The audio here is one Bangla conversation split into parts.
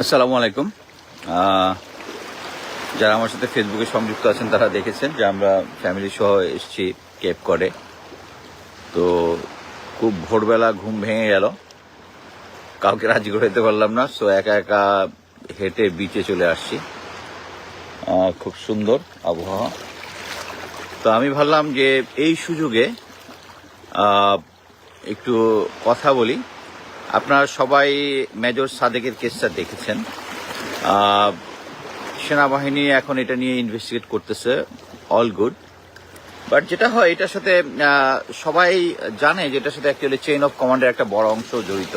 আসসালামু আলাইকুম। যারা আমার সাথে ফেসবুকে সংযুক্ত আছেন, তারা দেখেছেন যে আমরা ফ্যামিলি সহ এসেছি কেপ করে তো খুব ভোরবেলা ঘুম ভেঙে গেল। কাউকে রাজি করতে পারলাম না সো একা একা হেঁটে বিচে চলে আসছি। খুব সুন্দর আবহাওয়া। তো আমি ভাবলাম যে এই সুযোগে একটু কথা বলি। আপনারা সবাই মেজর সাদেকের কেসটা দেখেছেন। সেনাবাহিনী এখন এটা নিয়ে ইনভেস্টিগেট করতেছে অল গুড বাট যেটা হয় এটার সাথে সবাই জানে যে এটার সাথে অ্যাকচুয়ালি চেইন অফ কমান্ডের একটা বড় অংশ জড়িত।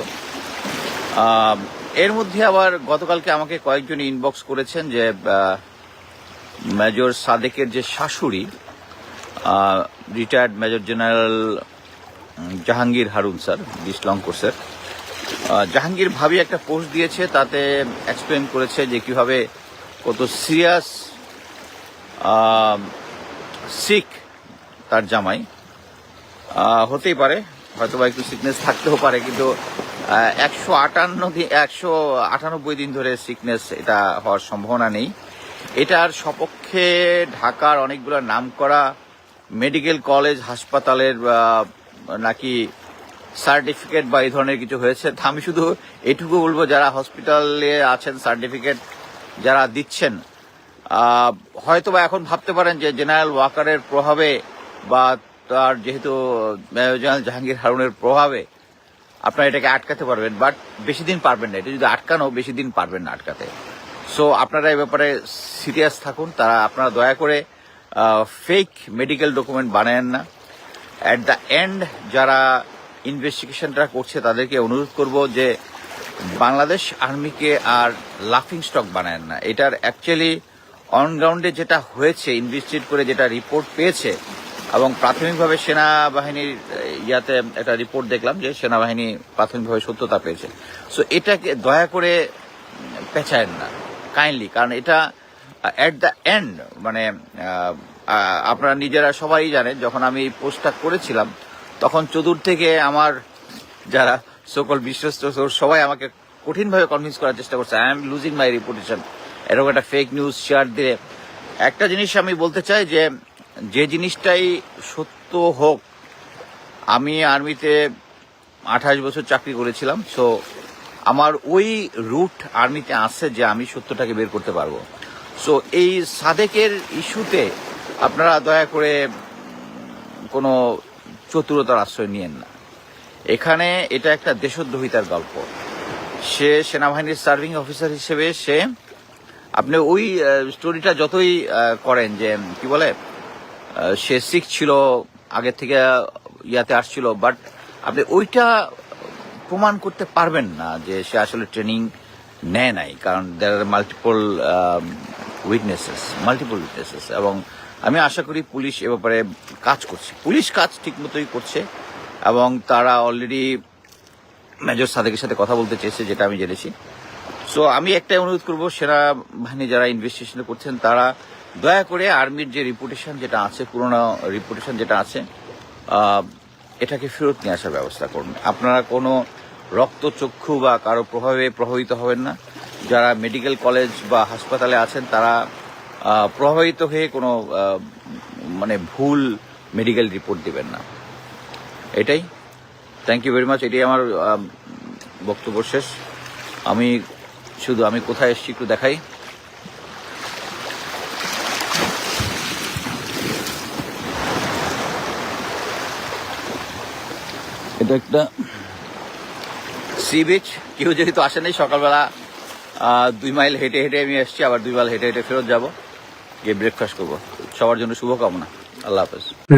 এর মধ্যে আবার গতকালকে আমাকে কয়েকজন ইনবক্স করেছেন যে মেজর সাদেকের যে শাশুড়ি retired major general Jahangir Harun sir বিশ লং কোর্সের আহ, জাহাঙ্গীর ভাবি একটা পোস্ট দিয়েছে, তাতে এক্সপ্লেন করেছে যে কীভাবে কত সিরিয়াস সিক তার জামাই। হতেই পারে হয়তো বা একটু সিকনেস থাকতেও পারে, কিন্তু একশো আটান্ন দিন একশো আটানব্বই দিন ধরে সিকনেস এটা হওয়ার সম্ভাবনা নেই। এটার সপক্ষে ঢাকার অনেকগুলো নামকরা মেডিকেল কলেজ হাসপাতালের নাকি সার্টিফিকেট বা এই ধরনের কিছু হয়েছে। আমি শুধু এটুকু বলব, যারা হসপিটালে আছেন, সার্টিফিকেট যারা দিচ্ছেন হয়তো বা এখন ভাবতে পারেন যে জেনারেল ওয়াকারের প্রভাবে বা তার যেহেতু জেনারেল জাহাঙ্গীর হারুনের প্রভাবে আপনারা এটাকে আটকাতে পারবেন, বাট বেশি দিন পারবেন না। এটা যদি আটকানো, বেশি দিন পারবেন না আটকাতে। সো আপনারা এই ব্যাপারে সিরিয়াস থাকুন, তারা আপনারা দয়া করে ফেক মেডিকেল ডকুমেন্ট বানায়েন না। অ্যাট দ্য এন্ড যারা ইনভেস্টিগেশনটা করছে, তাদেরকে অনুরোধ করব যে বাংলাদেশ আর্মিকে আর লাফিং স্টক বানায় না। এটার অ্যাকচুয়ালি অনগ্রাউন্ডে যেটা হয়েছে ইনভেস্টিগেট করে যেটা রিপোর্ট পেয়েছে, এবং প্রাথমিকভাবে সেনাবাহিনীর ইয়াতে একটা রিপোর্ট দেখলাম যে সেনাবাহিনী প্রাথমিকভাবে সত্যতা পেয়েছে। সো এটাকে দয়া করে পেঁচায়েন না কাইন্ডলি কারণ এটা অ্যাট দ্য এন্ড মানে আপনারা নিজেরা সবাই জানেন, যখন আমি এই পোস্টটা করেছিলাম তখন চতুর থেকে আমার যারা সকল বিশ্বস্ত সবাই আমাকে কঠিনভাবে কনভিন্স করার চেষ্টা করছে I am losing my reputation এরকম একটা ফেক নিউজ শেয়ার দিয়ে একটা জিনিস আমি বলতে চাই যে যে জিনিসটাই সত্য হোক, আমি আর্মিতে আঠাশ বছর চাকরি করেছিলাম সো আমার ওই রুট আর্মিতে আছে যে আমি সত্যটাকে বের করতে পারব। সো এই সাদেকের ইস্যুতে আপনারা দয়া করে কোনো চতুরতার আশ্রয় নিয়েন না। এখানে এটা একটা দেশদ্রোহিতার গল্প। সে সেনাবাহিনীর সার্ভিং অফিসার হিসেবে সে, আপনি ওই স্টোরিটা যতই করেন যে, কি বলে সে শিখ ছিল আগে থেকে ইয়াতে আসছিল বাট আপনি ওইটা প্রমাণ করতে পারবেন না যে সে আসলে ট্রেনিং নেয় নাই, কারণ there are multiple witnesses multiple witnesses এবং আমি আশা করি পুলিশ এ ব্যাপারে কাজ করছে। পুলিশ কাজ ঠিক মতোই করছে এবং তারা অলরেডি মেজর সাদেকের সাথে কথা বলতে চেয়েছে, যেটা আমি জেনেছি। সো আমি একটাই অনুরোধ করব সেনাবাহিনী যারা ইনভেস্টিগেশন করছেন, তারা দয়া করে আর্মির যে রিপুটেশন যেটা আছে, পুরোনো রিপুটেশন যেটা আছে এটাকে ফেরত নিয়ে আসার ব্যবস্থা করুন। আপনারা কোনো রক্তচক্ষু বা কারও প্রভাবে প্রভাবিত হবেন না। যারা মেডিকেল কলেজ বা হাসপাতালে আছেন, তারা প্রভাবিত হয়ে কোনো মানে ভুল মেডিকেল রিপোর্ট দিবেন না। এটাই। থ্যাংক ইউ ভেরি মাচ এটাই আমার বক্তব্য শেষ। আমি শুধু আমি কোথায় এসেছি একটু দেখাই। এটা একটা সি বিচ কেউ যেহেতু আসেনি, সকালবেলা দুই মাইল হেঁটে হেঁটে আমি এসেছি, আবার দুই মাইল হেঁটে হেঁটে ফেরত যাব। গিয়ে ব্রেকফাস্ট করব। সবার জন্য শুভকামনা।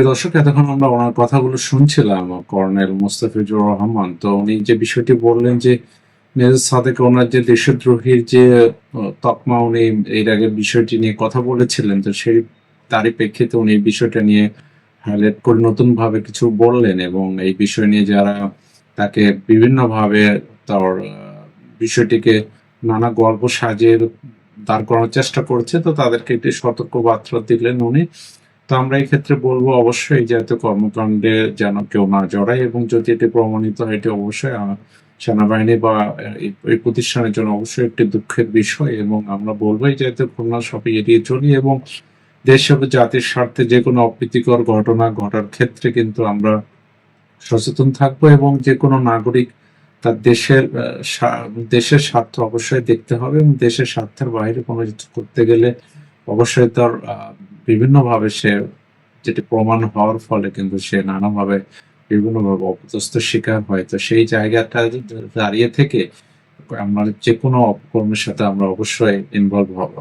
দর্শক, এতক্ষণ আমরা ওনার কথাগুলো শুনছিলাম, কর্নেল মোস্তাফিজুর রহমান। তো উনি যে বিষয়টি বললেন যে সাদেক ওনার যে দেশদ্রোহীর যে তকমা, উনি এর আগে বিষয়টি নিয়ে কথা বলেছিলেন, তো সেই তারই প্রেক্ষিতে উনি বিষয়টা নিয়ে হাইলাইট করে নতুন ভাবে কিছু বললেন এবং এই বিষয় নিয়ে যারা তাকে বিভিন্ন ভাবে তার বিষয়টিকে নানা গল্প সাজিয়ে দাঁড় করানোর চেষ্টা করছে, তো তাদেরকে একটি সতর্ক বার্তা দিলেন উনি। তো আমরা এই ক্ষেত্রে বলব অবশ্যই এই জাতীয় কর্মকাণ্ডে যেন কেউ না জড়ায় এবং যদি এটি প্রমাণিত হয়, এটি অবশ্যই সেনাবাহিনী বা এই- এই প্রতিষ্ঠানের জন্য অবশ্যই একটি দুঃখের বিষয় এবং আমরা বলবোই যাতে খুলনা সবই এড়িয়ে চলি এবং দেশ এবং জাতির স্বার্থে যে কোনো অপ্রীতিকর ঘটনা ঘটার ক্ষেত্রে কিন্তু আমরা সচেতন থাকব এবং যে কোনো নাগরিক তার দেশের দেশের স্বার্থ অবশ্যই দেখতে হবে এবং দেশের স্বার্থের বাইরে কোনো কিছু করতে গেলে অবশ্যই তার বিভিন্নভাবে সে যেটি প্রমাণ হওয়ার ফলে কিন্তু সে নানাভাবে বিভিন্নভাবে অপদস্থ শিকার হয়। তো সেই জায়গাটা দাঁড়িয়ে থেকে আমরা যে কোনো অপকর্মের সাথে আমরা অবশ্যই ইনভলভ হব।